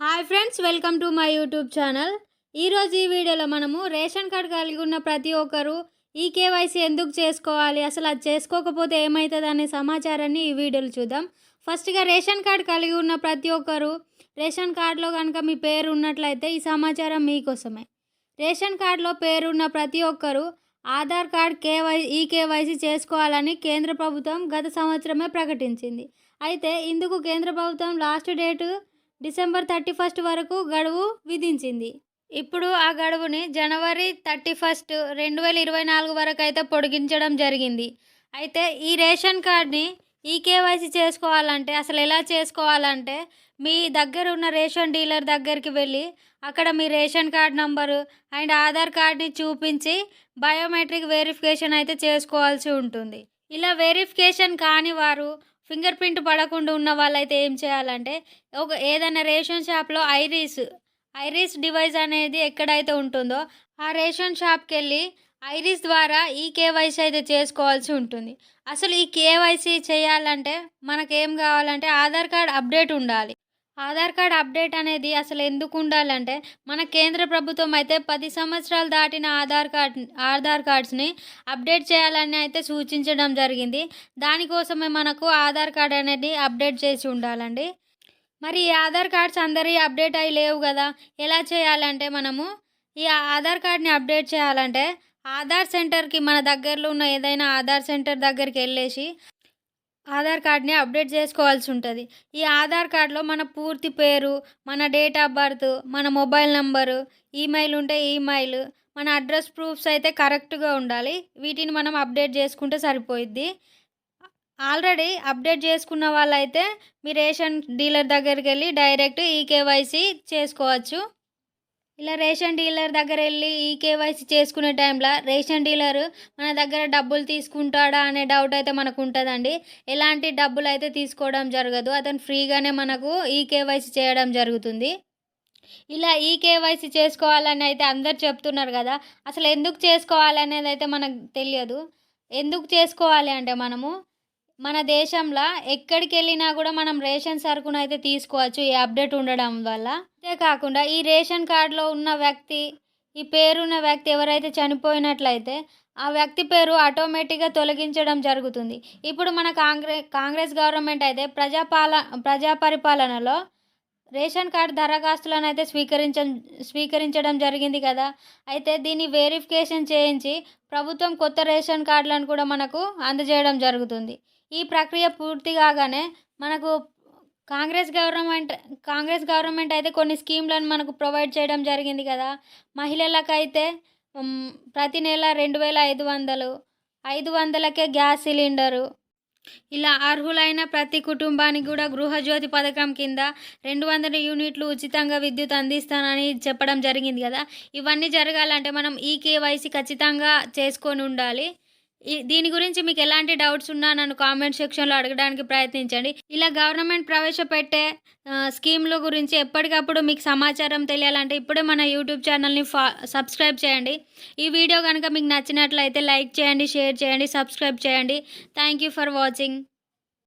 Hi friends welcome to my YouTube channel. ఈరోజు ఈ వీడియోలో మనము రేషన్ కార్డు కలిగి ఉన్న ప్రతి ఒక్కరు ఈ కేవైసీ ఎందుకు చేసుకోవాలి అసలు అది చేసుకోకపోతే ఏమవుతుంది అనే సమాచారాన్ని ఈ వీడియోలో చూద్దాం. ఫస్ట్గా రేషన్ కార్డు కలిగి ఉన్న ప్రతి ఒక్కరు రేషన్ కార్డులో కనుక మీ పేరు ఉన్నట్లయితే ఈ సమాచారం మీకోసమే. రేషన్ కార్డులో పేరున్న ప్రతి ఒక్కరు Aadhaar card KY e KYC చేసుకోవాలని కేంద్ర ప్రభుత్వం గత సంవత్సరమే ప్రకటించింది. అయితే ఇందుకు కేంద్ర ప్రభుత్వం last date December thirty first వరకు గడువు విధించింది. ఇప్పుడు ఆ గడువుని జనవరి థర్టీ ఫస్ట్ రెండు వేల ఇరవై నాలుగు వరకు అయితే పొడిగించడం జరిగింది. అయితే ఈ రేషన్ కార్డ్ని ఈ కేవైసీ చేసుకోవాలంటే అసలు ఎలా చేసుకోవాలంటే మీ దగ్గర ఉన్న రేషన్ డీలర్ దగ్గరికి వెళ్ళి అక్కడ మీ ration card number and Aadhaar కార్డ్ని చూపించి బయోమెట్రిక్ వెరిఫికేషన్ అయితే చేసుకోవాల్సి ఉంటుంది. ఇలా వెరిఫికేషన్ కాని వారు ఫింగర్ ప్రింట్ పడకుండా ఉన్న వాళ్ళైతే ఏం చేయాలంటే ఒక ఏదైనా రేషన్ షాప్లో ఐరీస్ ఐరీస్ డివైస్ అనేది ఎక్కడైతే ఉంటుందో ఆ రేషన్ షాప్కి వెళ్ళి ఐరీస్ ద్వారా ఈ కేవైసీ అయితే చేసుకోవాల్సి ఉంటుంది. అసలు ఈ కేవైసీ చేయాలంటే మనకేం కావాలంటే ఆధార్ కార్డ్ అప్డేట్ ఉండాలి. ఆధార్ కార్డ్ అప్డేట్ అనేది అసలు ఎందుకు ఉండాలంటే మన కేంద్ర ప్రభుత్వం అయితే పది సంవత్సరాలు దాటిన ఆధార్ కార్డ్ ఆధార్ కార్డ్స్ని అప్డేట్ చేయాలని అయితే సూచించడం జరిగింది. దానికోసమే మనకు ఆధార్ కార్డ్ అనేది అప్డేట్ చేసి ఉండాలండి. మరి ఈ ఆధార్ కార్డ్స్ అందరి అప్డేట్ అయి లేవు కదా ఎలా చేయాలంటే మనము ఈ ఆధార్ కార్డ్ని అప్డేట్ చేయాలంటే ఆధార్ సెంటర్కి మన దగ్గరలో ఉన్న ఏదైనా ఆధార్ సెంటర్ దగ్గరికి వెళ్ళేసి ఆధార్ కార్డ్ని అప్డేట్ చేసుకోవాల్సి ఉంటుంది ఈ ఆధార్ కార్డులో మన పూర్తి పేరు మన డేట్ ఆఫ్ బర్త్ మన మొబైల్ నంబరు ఈమెయిల్ ఉంటే ఈమెయిల్ మన అడ్రస్ ప్రూఫ్స్ అయితే కరెక్ట్గా ఉండాలి. వీటిని మనం అప్డేట్ చేసుకుంటే సరిపోయిద్ది. ఆల్రెడీ అప్డేట్ చేసుకున్న వాళ్ళైతే మీ రేషన్ డీలర్ దగ్గరికి వెళ్ళి డైరెక్ట్ ఈ కేవైసీ చేసుకోవచ్చు. ఇలా రేషన్ డీలర్ దగ్గర వెళ్ళి ఈ కేవైసీ చేసుకునే టైంలో రేషన్ డీలర్ మన దగ్గర డబ్బులు తీసుకుంటాడా అనే డౌట్ అయితే మనకు ఉంటుందండి. ఎలాంటి డబ్బులు అయితే తీసుకోవడం జరగదు. అతను ఫ్రీగానే మనకు ఈ కేవైసీ చేయడం జరుగుతుంది. ఇలా ఈ కేవైసీ చేసుకోవాలని అయితే అందరు చెప్తున్నారు కదా. అసలు ఎందుకు చేసుకోవాలనేది అయితే మనకు తెలియదు. ఎందుకు చేసుకోవాలి అంటే మనము మన దేశంలో ఎక్కడికి వెళ్ళినా కూడా మనం రేషన్ సరుకును అయితే తీసుకోవచ్చు ఈ అప్డేట్ ఉండడం వల్ల. అంతేకాకుండా ఈ రేషన్ కార్డులో ఉన్న వ్యక్తి ఈ పేరున్న వ్యక్తి ఎవరైతే చనిపోయినట్లయితే ఆ వ్యక్తి పేరు ఆటోమేటిక్గా తొలగించడం జరుగుతుంది. ఇప్పుడు మన కాంగ్రెస్ కాంగ్రెస్ గవర్నమెంట్ అయితే ప్రజాపాల ప్రజా పరిపాలనలో రేషన్ కార్డు దరఖాస్తులను అయితే స్వీకరించ స్వీకరించడం జరిగింది కదా. అయితే దీన్ని వెరిఫికేషన్ చేయించి ప్రభుత్వం కొత్త రేషన్ కార్డులను కూడా మనకు అందజేయడం జరుగుతుంది. ఈ ప్రక్రియ పూర్తి కాగానే మనకు కాంగ్రెస్ గవర్నమెంట్ కాంగ్రెస్ గవర్నమెంట్ అయితే కొన్ని స్కీమ్లను మనకు ప్రొవైడ్ చేయడం జరిగింది కదా. మహిళలకైతే ప్రతి నెల రెండు వేల ఐదు వందలు ఐదు వందలకే గ్యాస్ సిలిండరు ఇలా అర్హులైన ప్రతి కుటుంబానికి కూడా గృహజ్యోతి పథకం కింద రెండు వందల యూనిట్లు ఉచితంగా విద్యుత్ అందిస్తానని చెప్పడం జరిగింది కదా. ఇవన్నీ జరగాలంటే మనం ఈ కేవైసీ ఖచ్చితంగా చేసుకొని ఉండాలి. దీని గురించి మీకు ఎలాంటి డౌట్స్ ఉన్నా నన్ను కామెంట్ సెక్షన్లో అడగడానికి ప్రయత్నించండి. ఇలా గవర్నమెంట్ ప్రవేశపెట్టే స్కీమ్ల గురించి ఎప్పటికప్పుడు మీకు సమాచారం తెలియాలంటే ఇప్పుడే మన యూట్యూబ్ ఛానల్ని ఫా సబ్స్క్రైబ్ చేయండి. ఈ వీడియో కనుక మీకు నచ్చినట్లయితే లైక్ చేయండి షేర్ చేయండి సబ్స్క్రైబ్ చేయండి. Thank you for watching.